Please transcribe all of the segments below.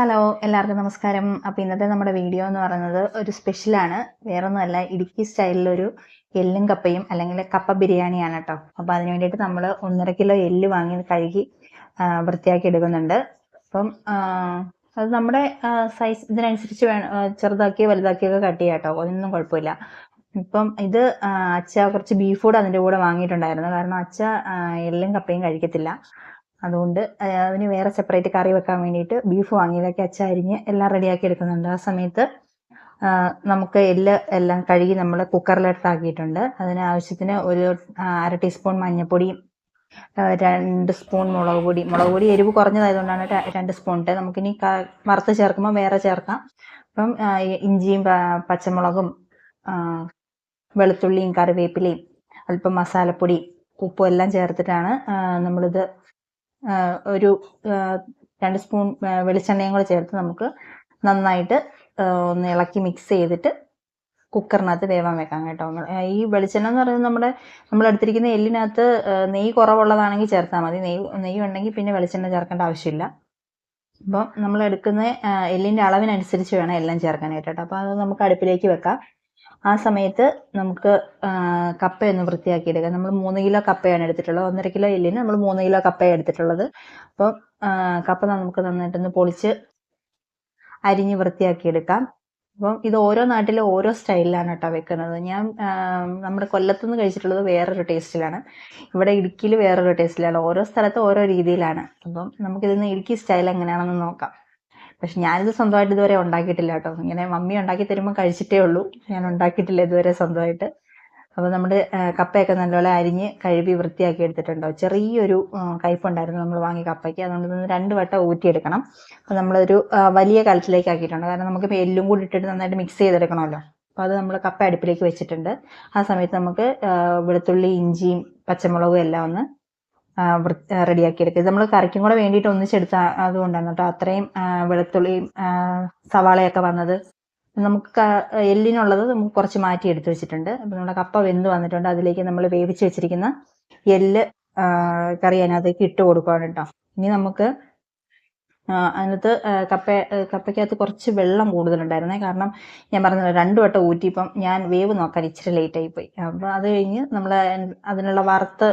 Hello എല്ലാവർക്കും നമസ്കാരം. അപ്പോൾ ഇന്നത്തെ നമ്മുടെ വീഡിയോ എന്ന് പറയുന്നത് ഒരു സ്പെഷ്യലാണ് വേറൊന്നുമല്ല ഇടുക്കി സ്റ്റൈലിലൊരു എല്ലും കപ്പയും അല്ലെങ്കിൽ കപ്പ ബിരിയാണിയാണ് കേട്ടോ. അപ്പോൾ അതിന് വേണ്ടിയിട്ട് നമ്മൾ ഒന്നര കിലോ എല്ല് വാങ്ങി കഴുകി വൃത്തിയാക്കി എടുക്കുന്നുണ്ട്. അപ്പം അത് നമ്മുടെ സൈസ് ഇതിനനുസരിച്ച് വേണം ചെറുതാക്കി വലുതാക്കിയൊക്കെ കട്ട് ചെയ്യാം കേട്ടോ. അതിനൊന്നും കുഴപ്പമില്ല. ഇപ്പം ഇത് അച്ഛ കുറച്ച് ബീഫ് കൂടെ അതിന്റെ കൂടെ വാങ്ങിയിട്ടുണ്ടായിരുന്നു. കാരണം അച്ഛ എല്ലും കപ്പയും കഴിക്കത്തില്ല. അതുകൊണ്ട് അതിന് വേറെ സെപ്പറേറ്റ് കറി വെക്കാൻ വേണ്ടിയിട്ട് ബീഫ് വാങ്ങിയതൊക്കെ അച്ഛ അരിഞ്ഞ് എല്ലാം റെഡിയാക്കി എടുക്കുന്നുണ്ട്. ആ സമയത്ത് നമുക്ക് എല്ല് എല്ലാം കഴുകി നമ്മൾ കുക്കറിലിട്ടാക്കിയിട്ടുണ്ട്. അതിന് ആവശ്യത്തിന് ഒരു അര ടീസ്പൂൺ മഞ്ഞൾപ്പൊടിയും രണ്ട് സ്പൂൺ മുളക് പൊടി. മുളക് പൊടി എരിവ് കുറഞ്ഞതായതുകൊണ്ടാണ് രണ്ട് സ്പൂൺ ഇട്ട് നമുക്കിനി വറുത്ത് ചേർക്കുമ്പോൾ വേറെ ചേർക്കാം. അപ്പം ഇഞ്ചിയും പച്ചമുളകും വെളുത്തുള്ളിയും കറിവേപ്പിലയും അല്പം മസാലപ്പൊടി ഉപ്പും എല്ലാം ചേർത്തിട്ടാണ് നമ്മളിത് ഒരു രണ്ട് സ്പൂൺ വെളിച്ചെണ്ണയും കൂടെ ചേർത്ത് നമുക്ക് നന്നായിട്ട് ഒന്ന് ഇളക്കി മിക്സ് ചെയ്തിട്ട് കുക്കറിനകത്ത് വേവാൻ വെക്കാം കേട്ടോ. ഈ വെളിച്ചെണ്ണ എന്ന് പറയുന്നത് നമ്മുടെ നമ്മൾ എടുത്തിരിക്കുന്ന എല്ലിനകത്ത് നെയ്യ് കുറവുള്ളതാണെങ്കിൽ ചേർത്താൽ മതി. നെയ്യ് നെയ്യ് ഉണ്ടെങ്കിൽ പിന്നെ വെളിച്ചെണ്ണ ചേർക്കേണ്ട ആവശ്യമില്ല. അപ്പം നമ്മൾ എടുക്കുന്ന എല്ലിന്റെ അളവിനനുസരിച്ച് വേണം എല്ലാം ചേർക്കാനായിട്ട് കേട്ടോ. അപ്പോൾ അത് നമുക്ക് അടുപ്പിലേക്ക് വെക്കാം. ആ സമയത്ത് നമുക്ക് കപ്പ കപ്പയൊന്ന് വൃത്തിയാക്കി എടുക്കാം നമ്മൾ മൂന്ന് കിലോ കപ്പയാണ് എടുത്തിട്ടുള്ളത്. ഒന്നര കിലോ എല്ലിന് നമ്മൾ മൂന്ന് കിലോ കപ്പയാണ് എടുത്തിട്ടുള്ളത്. അപ്പം കപ്പ നമുക്ക് നന്നായിട്ടൊന്ന് പൊളിച്ച് അരിഞ്ഞ് വൃത്തിയാക്കി എടുക്കാം അപ്പം ഇത് ഓരോ നാട്ടിലും ഓരോ സ്റ്റൈലിലാണ് കേട്ടോ വെക്കുന്നത്. ഞാൻ നമ്മുടെ കൊല്ലത്തുനിന്ന് കഴിച്ചിട്ടുള്ളത് വേറൊരു ടേസ്റ്റിലാണ്. ഇവിടെ ഇടുക്കിയിൽ വേറൊരു ടേസ്റ്റിലാണ്. ഓരോ സ്ഥലത്ത് ഓരോ രീതിയിലാണ്. അപ്പം നമുക്കിതിന്ന് ഇടുക്കി സ്റ്റൈൽ എങ്ങനെയാണെന്ന് നോക്കാം. പക്ഷെ ഞാനിത് സ്വന്തമായിട്ട് ഇതുവരെ ഉണ്ടാക്കിയിട്ടില്ല കേട്ടോ. ഇങ്ങനെ മമ്മി ഉണ്ടാക്കി തരുമ്പോൾ കഴിച്ചിട്ടേ ഉള്ളൂ. ഞാൻ ഉണ്ടാക്കിയിട്ടില്ല ഇതുവരെ സ്വന്തമായിട്ട്. അപ്പോൾ നമ്മുടെ കപ്പയൊക്കെ നല്ലപോലെ അരിഞ്ഞ് കഴുകി വൃത്തിയാക്കി എടുത്തിട്ടുണ്ടോ ചെറിയൊരു കയ്പുണ്ടായിരുന്നു നമ്മൾ വാങ്ങിയ കപ്പയ്ക്ക്. അതുകൊണ്ട് നിന്ന് രണ്ട് വട്ടം ഊറ്റിയെടുക്കണം. അപ്പോൾ നമ്മളൊരു വലിയ കലത്തിലേക്ക് ആക്കിയിട്ടുണ്ട്. കാരണം നമുക്ക് എല്ലും കൂടി ഇട്ടിട്ട് നന്നായിട്ട് മിക്സ് ചെയ്തെടുക്കണമല്ലോ. അപ്പോൾ അത് നമ്മൾ കപ്പ അടുപ്പിലേക്ക് വെച്ചിട്ടുണ്ട്. ആ സമയത്ത് നമുക്ക് വെളുത്തുള്ളി ഇഞ്ചിയും പച്ചമുളകും എല്ലാം ഒന്ന് റെഡിയാക്കി എടുക്കുക ഇത് നമ്മൾ കറിക്കും കൂടെ വേണ്ടിയിട്ട് ഒന്നിച്ചെടുത്ത അതുകൊണ്ടാണ് കേട്ടോ അത്രയും വെളുത്തുള്ളിയും സവാളയൊക്കെ വന്നത്. നമുക്ക് എല്ലിനുള്ളത് നമുക്ക് കുറച്ച് മാറ്റി എടുത്ത് വെച്ചിട്ടുണ്ട്. അപ്പം നമ്മുടെ കപ്പ വെന്ത് വന്നിട്ടുണ്ട്. അതിലേക്ക് നമ്മൾ വേവിച്ച് വെച്ചിരിക്കുന്ന എല്ല് കറി അതിനകത്തേക്ക് ഇട്ട് കൊടുക്കുകയാണ് കേട്ടോ ഇനി നമുക്ക് അതിനകത്ത് കപ്പ കപ്പയ്ക്കകത്ത് കുറച്ച് വെള്ളം കൂടുതലുണ്ടായിരുന്നേ. കാരണം ഞാൻ പറഞ്ഞത് രണ്ടു വട്ടം ഊറ്റിയപ്പം ഞാൻ വേവ് നോക്കാൻ ഇച്ചിരി ലേറ്റ് ആയി പോയി. അപ്പോൾ അത് കഴിഞ്ഞ് നമ്മൾ അതിനുള്ള വറുത്ത്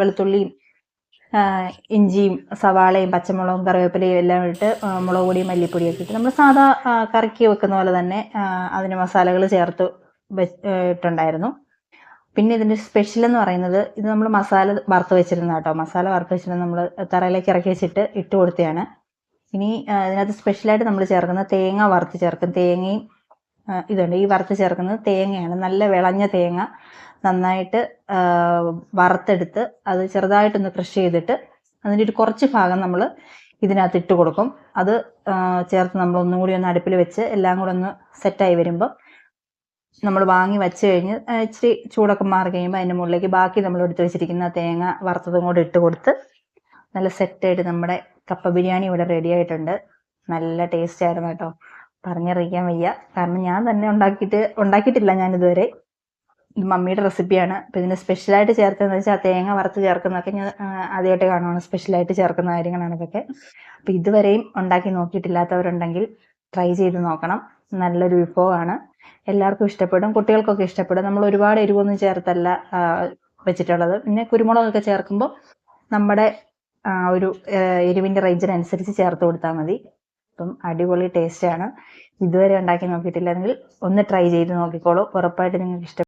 വെളുത്തുള്ളിയും ഇഞ്ചിയും സവാളയും പച്ചമുളകും കറിവേപ്പിലയും എല്ലാം ഇട്ട് മുളക് പൊടിയും മല്ലിപ്പൊടിയൊക്കെ ഇട്ട്. നമ്മൾ സാധാ കറക്കി വെക്കുന്ന പോലെ തന്നെ അതിന് മസാലകൾ ചേർത്ത് ഇട്ടുണ്ടായിരുന്നു. പിന്നെ ഇതിന്റെ സ്പെഷ്യൽ എന്ന് പറയുന്നത് ഇത് നമ്മൾ മസാല വറുത്ത് വെച്ചിരുന്ന കേട്ടോ മസാല വറുത്ത് വെച്ചിരുന്ന നമ്മൾ തറയിലേക്ക് ഇറക്കി വെച്ചിട്ട് ഇട്ട് കൊടുത്തതാണ്. ഇനി ഇതിനകത്ത് സ്പെഷ്യലായിട്ട് നമ്മൾ ചേർക്കുന്ന തേങ്ങ വറുത്ത് ചേർക്കും. തേങ്ങയും ഇതുണ്ട്. ഈ വറുത്ത് ചേർക്കുന്നത് തേങ്ങയാണ്. നല്ല വിളഞ്ഞ തേങ്ങ. നന്നായിട്ട് വറുത്തെടുത്ത് അത് ചെറുതായിട്ടൊന്ന് ക്രഷ് ചെയ്തിട്ട് അതിന്റെ ഒരു കുറച്ച് ഭാഗം നമ്മൾ ഇതിനകത്ത് ഇട്ട് കൊടുക്കും. അത് ചേർത്ത് നമ്മൾ ഒന്നും കൂടി ഒന്ന് അടുപ്പിൽ വെച്ച് എല്ലാം കൂടെ ഒന്ന് സെറ്റായി വരുമ്പോൾ നമ്മൾ വാങ്ങി വെച്ച് കഴിഞ്ഞ് ഇച്ചിരി ചൂടൊക്കെ മാറി കഴിയുമ്പോൾ അതിന്റെ മുകളിലേക്ക് ബാക്കി നമ്മൾ എടുത്ത് വെച്ചിരിക്കുന്ന തേങ്ങ വറുത്തതും കൂടെ ഇട്ട് കൊടുത്ത് നല്ല സെറ്റായിട്ട് നമ്മുടെ കപ്പ ബിരിയാണി ഇവിടെ റെഡി ആയിട്ടുണ്ട്. നല്ല ടേസ്റ്റ് ആയിരുന്നു കേട്ടോ. പറഞ്ഞറിയിക്കാൻ വയ്യ. കാരണം ഞാൻ തന്നെ ഉണ്ടാക്കിയിട്ട് ഉണ്ടാക്കിയിട്ടില്ല ഞാൻ ഇതുവരെ. ഇത് മമ്മിയുടെ റെസിപ്പിയാണ് അപ്പം ഇതിന് സ്പെഷ്യലായിട്ട് ചേർത്തതെന്ന് വെച്ചാൽ തേങ്ങ വറുത്ത് ചേർക്കുന്നതൊക്കെ ഞാൻ ആദ്യമായിട്ട് കാണുവാണ്. സ്പെഷ്യലായിട്ട് ചേർക്കുന്ന കാര്യങ്ങളാണ് ഇതൊക്കെ. അപ്പം ഇതുവരെയും ഉണ്ടാക്കി നോക്കിയിട്ടില്ലാത്തവരുണ്ടെങ്കിൽ ട്രൈ ചെയ്ത് നോക്കണം. നല്ലൊരു വിഭവമാണ്. എല്ലാവർക്കും ഇഷ്ടപ്പെടും. കുട്ടികൾക്കൊക്കെ ഇഷ്ടപ്പെടും. നമ്മൾ ഒരുപാട് എരിവൊന്നും ചേർത്തല്ല വെച്ചിട്ടുള്ളത്. പിന്നെ കുരുമുളകൊക്കെ ചേർക്കുമ്പോൾ നമ്മുടെ ഒരു എരിവിന്റെ റേഞ്ചിനനുസരിച്ച് ചേർത്ത് കൊടുത്താൽ മതി. അപ്പം അടിപൊളി ആണ്. ഇതുവരെ ഉണ്ടാക്കി നോക്കിയിട്ടില്ലെങ്കിൽ ഒന്ന് ട്രൈ ചെയ്ത് നോക്കിക്കോളൂ. ഉറപ്പായിട്ട് നിങ്ങൾക്ക് ഇഷ്ടപ്പെടും